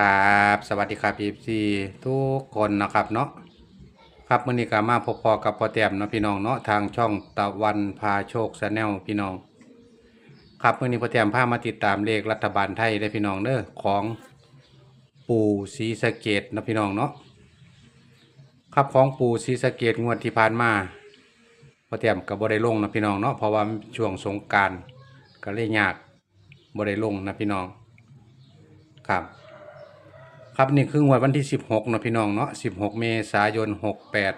ครับ สวัสดีครับพีซีทุกคนนะครับเนาะครับมื้อนี้ก็มาพบพอกับพ่อแต้มเนาะพี่น้องเนาะทางช่องตะวันพาโชคชาแนลพี่น้อง ครับมื้อนี้พ่อแต้มพามาติดตามเลขรัฐบาลไทยได้พี่น้องเด้อของปู่ศรีสะเกดนะพี่น้องเนาะครับของปู่ศรีสะเกดงวดที่ผ่านมาพ่อแต้มก็บ่ได้ลงนะพี่น้องเนาะเพราะว่าช่วงสงการก็เลยยากบ่ได้ลงนะพี่น้อง ครับ ครับนี่คืองวดวันที่ 16เนาะพี่น้องเนาะ16 เมษายน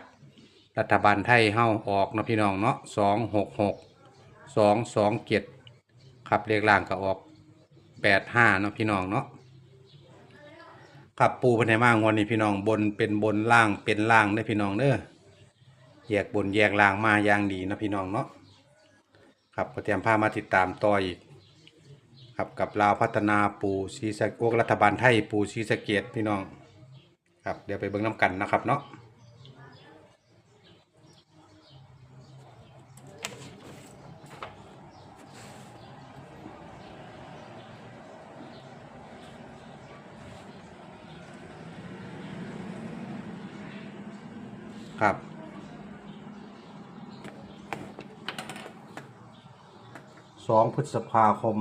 68 รัฐบาลไทยเฮาออกเนาะพี่น้องเนาะ266 227ครับเลขล่างก็ออก 85เนาะพี่น้องเนาะครับปูเพันให้มางวดนี้พี่น้องบนเป็นบนล่างเป็นล่างเด้พี่น้องเด้อแยกบนแยกล่างมาอย่างดีเนาะพี่น้องเนาะครับก็เตรียมพามาติดตามต่ออีก ครับกับลาวพัฒนาปูซีสะโอกรัฐบาลไทยปูซีสะเกตพี่น้องครับเดี๋ยวไปเบิ่งน้ำกันนะครับเนาะครับสองพฤษภาคม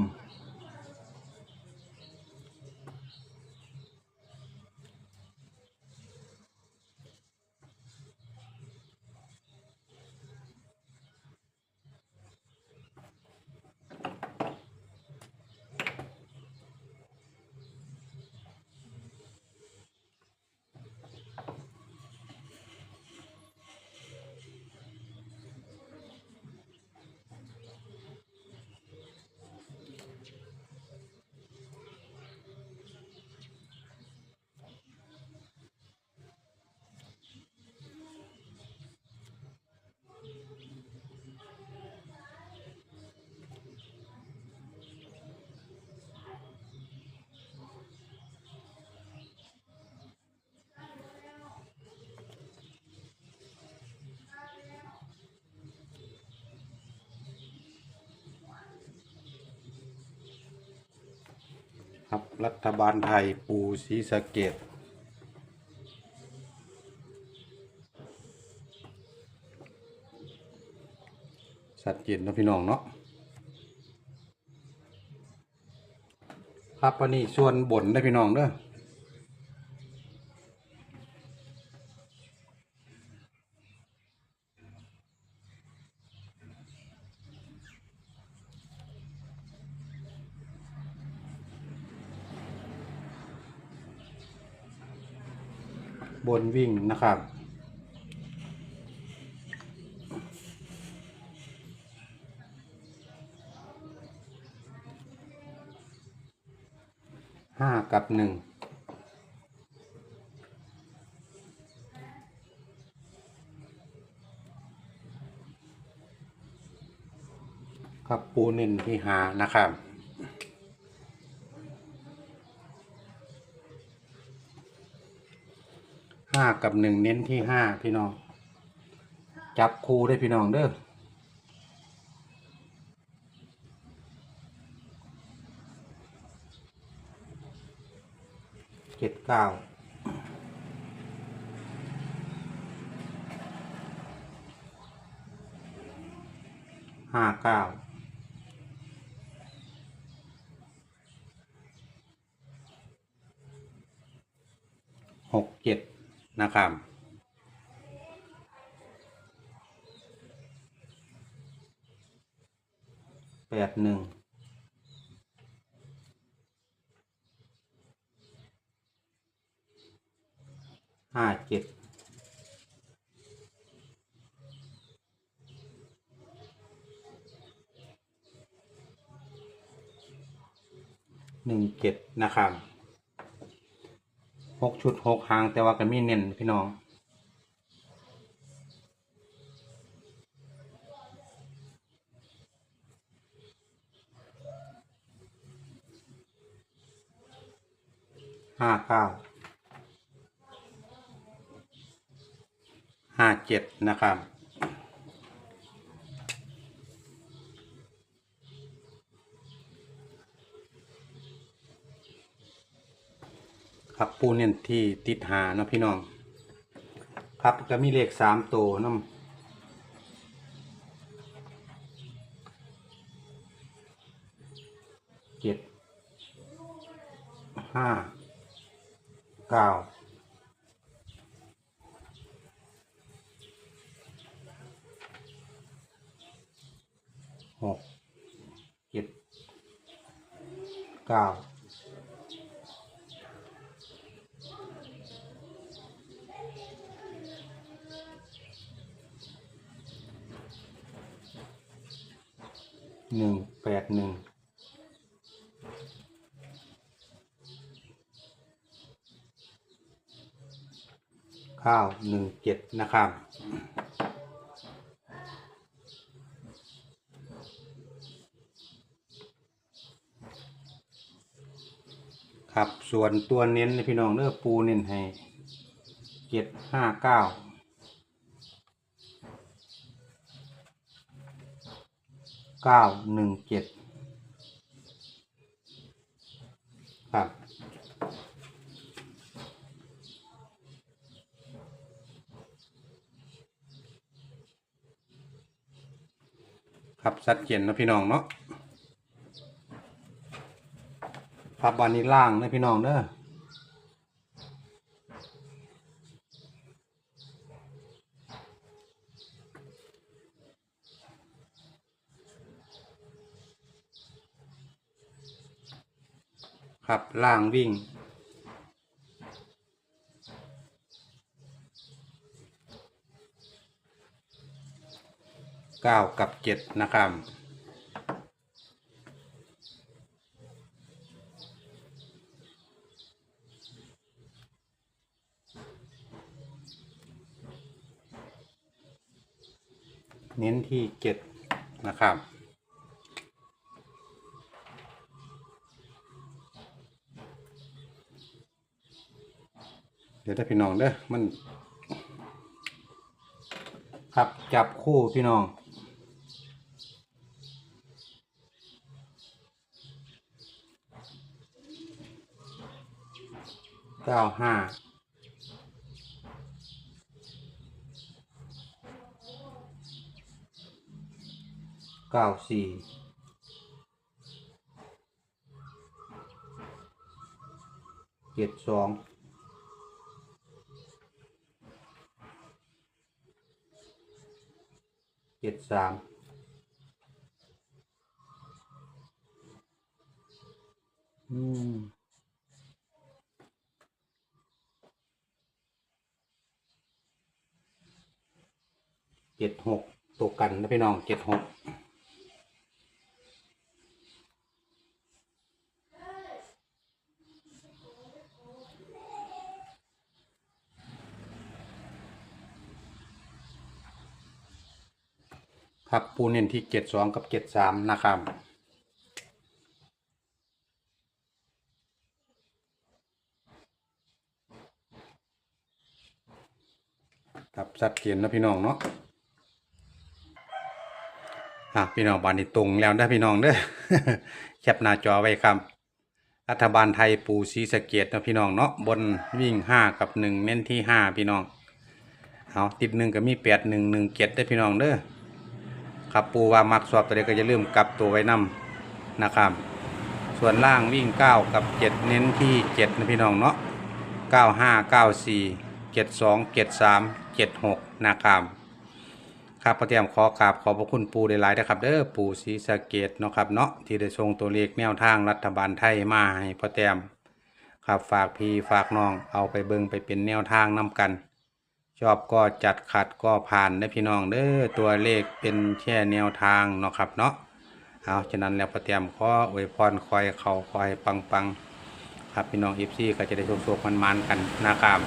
ครับรัฐบาลไทยปูศรีสะเกดสัตว์เย็นนะพี่น้องเนาะครับวันนี้ส่วนบนได้พี่น้องเด้อ บนวิ่งนะครับ ห้ากับหนึ่งครับปูเน้นที่หานะครับ ห้ากับหนึ่งเน้นที่ห้าพี่น้อง จับคู่ได้พี่น้องเด้อเจ็ดเก้าห้าเก้าหกเจ็ด นะครับ แปดหนึ่งห้าเจ็ดหนึ่งเจ็ดนะครับ หกชุดหกหางแต่ว่าก็มีเน้นพี่น้อง ห้าเก้า ห้าเจ็ดนะครับ ครับปูเน้นที่ติดหาเนาะพี่น้อง ครับก็มีเลขสามตัวน้ำเจ็ดห้าเก้าหกเจ็ดเก้า หนึ่งแปดหนึ่งข้าวหนึ่งเจ็ดนะครับครับส่วนตัวเน้นพี่น้องเลือปูเน้นให้เจ็ดห้าเก้า เก้าหนึ่งเจ็ดครับครับชัดเจนนะพี่น้องเนาะครับวันนี้ล่างนะพี่น้องเด้อ ครับล่างวิ่ง เก้ากับเจ็ดนะครับ เน้นที่เจ็ดนะครับ เดี๋ยวได้พี่น้องเด้อมัน ครับจับคู่พี่น้องเก้าห้าเก้าสี่เจ็ดสอง จ็ดสามอืมเจ็ดหกตัวกันนะพี่น้องเจ็ดหก ปูเน้นที่เจ็ดสองกับเจ็ดสามนะครับครับสัดเขียนนะพี่น้องเนาะอะพี่น้องบานนี้ตรงแล้วได้พี่น้องเด้อแคปหน้าจอไว้ครับ รัฐบาลไทยปูซีสะเกตนะพี่น้องเนาะบนวิ่งห้ากับหนึ่งเน้นที่ห้าพี่น้องเอาติดหนึ่งก็มีแปดหนึ่งหนึ่งเจ็ดได้พี่น้องเด้อ ครับปูว่ามักสอบตัวเด็กก็จะลืมกลับตัวไว้นํนะครับ ส่วนล่างวิ่งเก้ากับเจ็ดเน้นที่เจ็ดนะพี่น้องเนาะเก้าห้าเก้าสี่เจ็ดสองเจ็ดสามเจ็ดหกนะครับครับพระเตรียมขอกราบขอบพระคุณปูได้หลายนะครับเด้อปูศรีสะเกดเนาะครับเนาะที่ได้ส่งตัวเลขแนวทางรัฐบาลไทยมาให้พระเตรียมครับฝากพี่ฝากน้องเอาไปเบิงไปเป็นแนวทางนํกัน ชอบก็จัดขัดก็ผ่านนะพี่น้องเด้อตัวเลขเป็นแค่แนวทางเนาะครับเนาะเอาฉะนั้นแล้วพระเตรียมขออวยพรคอยเขาคอยปังปังๆครับพี่น้องเอฟซี่ก็จะได้โชคๆมันๆกันนะครับ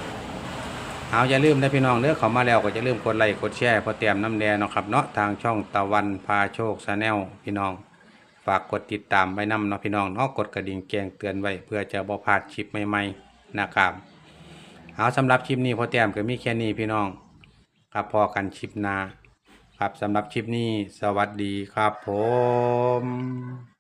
เอาอย่าลืมนะพี่น้องเด้อเขามาแล้วก็จะลืมกดไลค์กดแชร์พอเตรียมน้ำแดงเนาะครับเนาะทางช่องตะวันพาโชคชาแนลพี่น้อง ฝากกดติดตามไว้นำเนาะพี่น้องเนาะกดกระดิ่งแจ้งเตือนไว้เพื่อจะบ่พลาดคลิปใหม่ๆนะครับ เอาสำหรับคลิปนี้พอเตรียมก็มีแค่นี้พี่น้อง ครับพอกันคลิปหน้า ครับสำหรับคลิปนี้สวัสดีครับผม